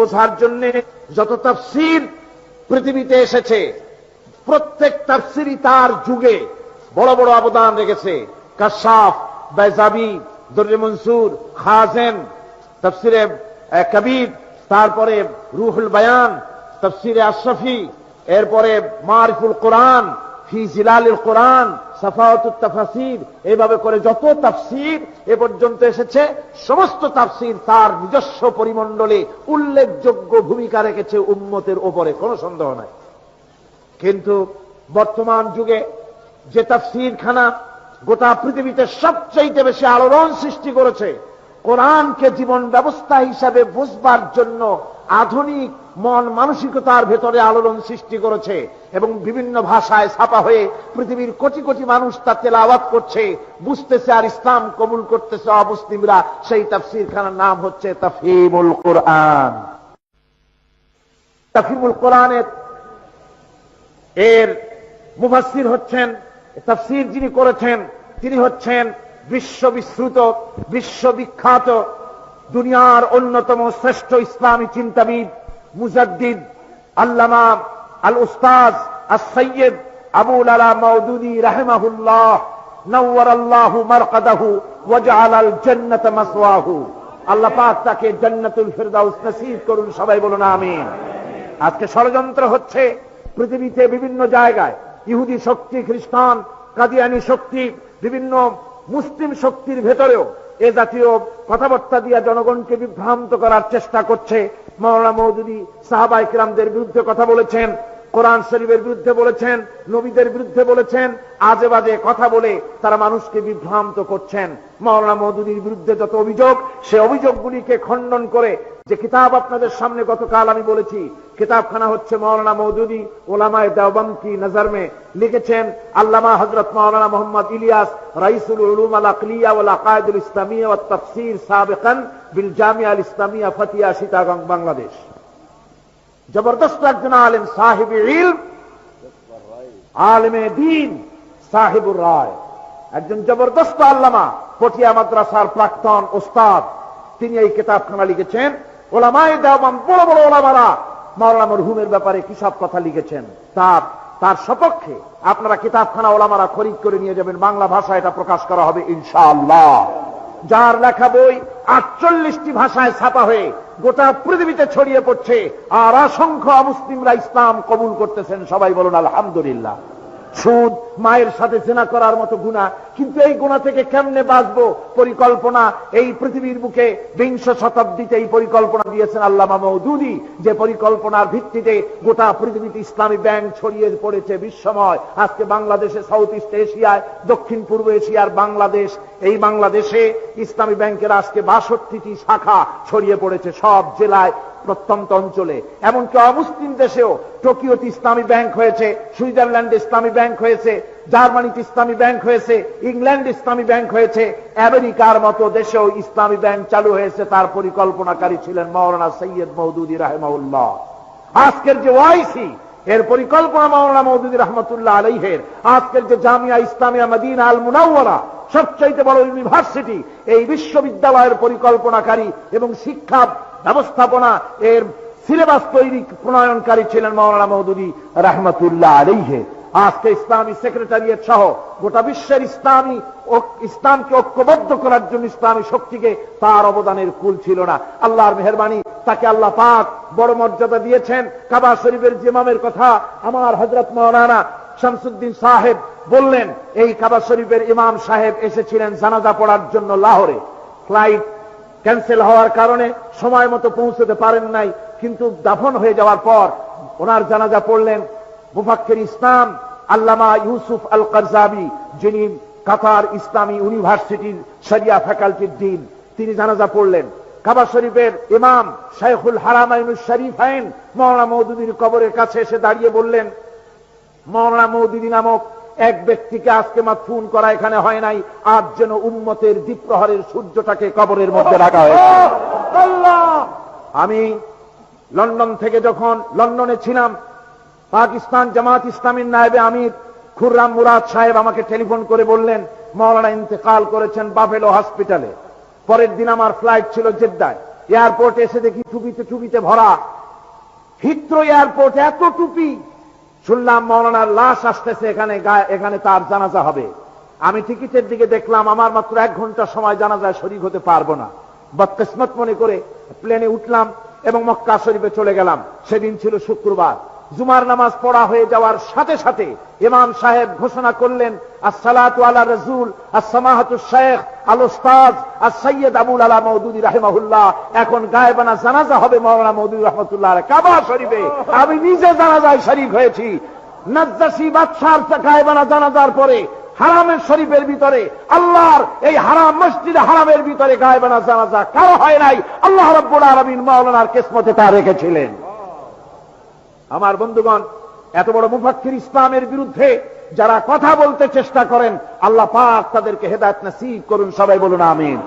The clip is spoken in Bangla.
বোঝার জন্য যত তাফসির পৃথিবীতে এসেছে, প্রত্যেক তাফসিরই তার যুগে বড় বড় অবদান রেখেছে। কাশাফ বেজাবি দর্রে মনসুর, খাজেন, তফসিরে কবির, তারপরে রুহুল বায়ান, তফসিরে আশরফি, এরপরে মারিফুল কোরআন ফি জিলালিল কোরআন, সাফাওয়াতুত তাফাসির। এইভাবে করে যত তাফসির এ পর্যন্ত এসেছে, সমস্ত তাফসির তার নিজস্ব পরিমণ্ডলে উল্লেখযোগ্য ভূমিকা রেখেছে উম্মতের ওপরে, কোনো সন্দেহ নাই। কিন্তু বর্তমান যুগে যে তাফসির খানা গোটা পৃথিবীতে সবচাইতে বেশি আলোড়ন সৃষ্টি করেছে, কোরআনকে জীবন ব্যবস্থা হিসাবে বুঝবার জন্য আধুনিক মন মানসিকতার ভেতরে আলোড়ন সৃষ্টি করেছে এবং বিভিন্ন ভাষায় ছাপা হয়ে পৃথিবীর কোটি কোটি মানুষ তা তেলাওয়াত করছে, বুঝতেছে আর ইসলাম কবুল করতেছে অমুসলিমরা। সেই তাফসির খানার নাম হচ্ছে তাফিমুল কোরআন। তাফিমুল কোরআনের এর মুফাসির হচ্ছেন, তাফসির যিনি করেছেন, তিনি হচ্ছেন বিশ্ববিশ্রুত, বিশ্ববিখ্যাত, দুনিয়ার অন্যতম শ্রেষ্ঠ ইসলামী চিন্তাবিদ মুজাদ্দিদ, আল্লামা আল উস্তাজ আস সৈয়দ আবুল আলা মৌদুদি রাহেমাহুল্লাহ নওয়ার আল্লাহু মারকাদাহু ওয়াজআল আল জান্নাত মাসওয়াহু। আল্লাহ পাক তাকে জান্নাতুল ফিরদাউস নসিব করুন, সবাই বলুন আমিন। আজকে ষড়যন্ত্র হচ্ছে পৃথিবীতে বিভিন্ন জায়গায়। ইহুদি শক্তি, খ্রিস্টান, কাদিয়ানি শক্তি, বিভিন্ন মুসলিম শক্তির ভেতরেও এ জাতীয় কথাবার্তা দিয়া জনগণকে বিভ্রান্ত করার চেষ্টা করছে মাওলানা মৌদুদি সাহাবা ইকরামদের বিরুদ্ধে কথা বলেছেন, কোরআন শরীফের বিরুদ্ধে বলেছেন, নবীদের বিরুদ্ধে বলেছেন, আজে বাজে কথা বলে তারা মানুষকে বিভ্রান্ত করছেন। মাওলানা মৌদুদির বিরুদ্ধে যত অভিযোগ, সে অভিযোগগুলিকে খণ্ডন করে যে কিতাব আপনাদের সামনে গতকাল আমি বলেছি। কিতাবখানা হচ্ছে মৌলানা মৌদুদি ওলামায় দেওবম কি নজর মে লিখেছেন। আল্লামা হজরত মৌলানা মোহাম্মদ ইলিয়াস রাইসুল উলুম আল আকলিয়া ওয়াল আকায়দুল ইসলামিয়া ওয়াত তাফসীর সাবিকান বিল জামিয়া আল ইসলামিয়া ফতিয়া সীতাগং বাংলাদেশ। জবরদস্ত একজন আলেম, সাহেব ইলম, আলেমে দিন, সাহেবুর রায়। একজন জবরদস্ত আল্লামা, পটিয়া মাদ্রাসার প্রাক্তন ওস্তাদ, তিনি এই কিতাবখানা লিখেছেন। ওলামায় দেওয়াম বড় বড় ওলামারা মাওলানা মরহুমের ব্যাপারে কি সব কথা লিখেছেন? তার তার সপক্ষে আপনারা কিতাবখানা ওলামারা খরিদ করে নিয়ে যাবেন, বাংলা ভাষা এটা প্রকাশ করা হবে ইনশাআল্লাহ। যার লেখা বই আটচল্লিশটি ভাষায় ছাপা হয়ে গোটা পৃথিবীতে ছড়িয়ে পড়ছে, আর অসংখ্য মুসলিমরা ইসলাম কবুল করতেছেন, সবাই বলুন আলহামদুলিল্লাহ। সুদ, মায়ের সাথে জেনা করার মতো গুণা। কিন্তু এই গুণা থেকে কেমনে বাঁচবো? পরিকল্পনা, এই পৃথিবীর বুকে বিংশ শতাব্দীতে এই পরিকল্পনা দিয়েছেন আল্লামা মৌদুদি যে পরিকল্পনার ভিত্তিতে গোটা পৃথিবীতে ইসলামী ব্যাংক ছড়িয়ে পড়েছে বিশ্বময়। আজকে বাংলাদেশে সাউথ ইস্ট এশিয়ায় দক্ষিণ পূর্ব এশিয়ার বাংলাদেশ, এই বাংলাদেশে ইসলামী ব্যাংকের আজকে বাষট্টিটি শাখা ছড়িয়ে পড়েছে সব জেলায়। প্রত্যন্ত অঞ্চলে। এমনকি অমুসলিম দেশেও টোকিওতে ইসলামী ব্যাংক হয়েছে, সুইজারল্যান্ডে ইসলামী ব্যাংক হয়েছে, জার্মানিতে ইসলামী ব্যাংক হয়েছে, ইংল্যান্ড ইসলামী ব্যাংক হয়েছে, আমেরিকার মতো দেশেও ইসলামী ব্যাংক চালু হয়েছে, তার পরিকল্পনাকারী ছিলেন মৌলানা সৈয়দ মৌদুদি রাহেমাউল্লাহ আজকের যে ওয়াইসি, এর পরিকল্পনা মাওলানা মৌদুদি রহমতুল্লাহ আলাইহের, আজকের যে Jamia Islamia Madina al Munawwara সবচাইতে বড় ইউনিভার্সিটি, এই বিশ্ববিদ্যালয়ের পরিকল্পনাকারী এবং শিক্ষা ব্যবস্থাপনা, এর সিলেবাস তৈরি প্রণয়নকারী ছিলেন মাওলানা মৌদুদি রহমতুল্লাহ আলাইহে। আজকে ইসলামী সেক্রেটারিয়েট সহ গোটা বিশ্বের ইসলামী ইসলামকে ঐক্যবদ্ধ করার জন্য ইসলামী শক্তিকে তার অবদানের কুল ছিল না। আল্লাহর মেহরবানি, তাকে আল্লাহ পাক বড় মর্যাদা দিয়েছেন। কাবা শরীফের জিমামের কথা আমার হজরত মৌলানা শামসুদ্দিন সাহেব বললেন, এই কাবা শরীফের ইমাম সাহেব এসেছিলেন জানাজা পড়ার জন্য লাহোরে। ফ্লাইট ক্যান্সেল হওয়ার কারণে সময় মতো পৌঁছতে পারেন নাই, কিন্তু দাফন হয়ে যাওয়ার পর ওনার জানাজা পড়লেন, মুফাক্কের ইসলাম আল্লামা ইউসুফ আল কারজাবি যিনি কাতার ইসলামী ইউনিভার্সিটির শরিয়া ফ্যাকাল্টির ডিন, তিনি জানাজা পড়লেন। কাবা শরীফের ইমাম শাইখুল হারামাইনুল শরীফ আইন মৌলানা মৌদুদির কবরের কাছে এসে দাঁড়িয়ে বললেন মৌলানা মৌদুদি নামক এক ব্যক্তিকে আজকে মাতফুন করা এখানে হয় নাই, আজ যেন উম্মতের দ্বীপ্রহরের সূর্যটাকে কবরের মধ্যে রাখা হয়েছে। আমি লন্ডন থেকে যখন লন্ডনে ছিলাম, পাকিস্তান জামাত ইসলামীর নায়েবে আমির খুররাম মুরাদ সাহেব আমাকে টেলিফোন করে বললেন, মৌলানা ইন্তেকাল করেছেন বাফেলো হসপিটালে। পরের দিন আমার ফ্লাইট ছিল জেদ্দায়। এয়ারপোর্টে এসে দেখি টুপিতে টুপিতে ভরা। হিত্র এয়ারপোর্ট এত টুপি শুনলাম মৌলানার লাশ আসতেছে, এখানে এখানে তার জানাজা হবে। আমি টিকিটের দিকে দেখলাম, আমার মাত্র এক ঘণ্টা সময় জানাজায় শরিক হতে পারব না। বদকিসমত মনে করে প্লেনে উঠলাম এবং মক্কা শরীফে চলে গেলাম। সেদিন ছিল শুক্রবার। জুমার নামাজ পড়া হয়ে যাওয়ার সাথে সাথে ইমাম সাহেব ঘোষণা করলেন, আসসালাতু আলা রসুল, আসসামাহাতু শেখ আল উস্তাদ আর সৈয়দ আবুল আলা মৌদুদি রাহিমাহুল্লাহ। এখন গায়েবানা জানাজা হবে মৌলানা মৌদুদি রহমতুল্লাহ কাবা শরীফে আমি নিজে জানাজায় শরীফ হয়েছি। নাজ্জাসি বাদশার গায়েবানা জানাজার পরে হারামের শরীফের ভিতরে, আল্লাহর এই হারাম মসজিদ হারামের ভিতরে গায়েবানা জানাজা কারও হয় নাই। আল্লাহ রব্বুল আলমিন মাওলানার কেসমতে তা রেখেছিলেন। আমার বন্ধুগণ, এত বড় মুফাক্ষির ইসলামের বিরুদ্ধে যারা কথা বলতে চেষ্টা করেন, আল্লাহ পাক তাদেরকে হেদায়ত নাসিব করুন, সবাই বলুন আমিন।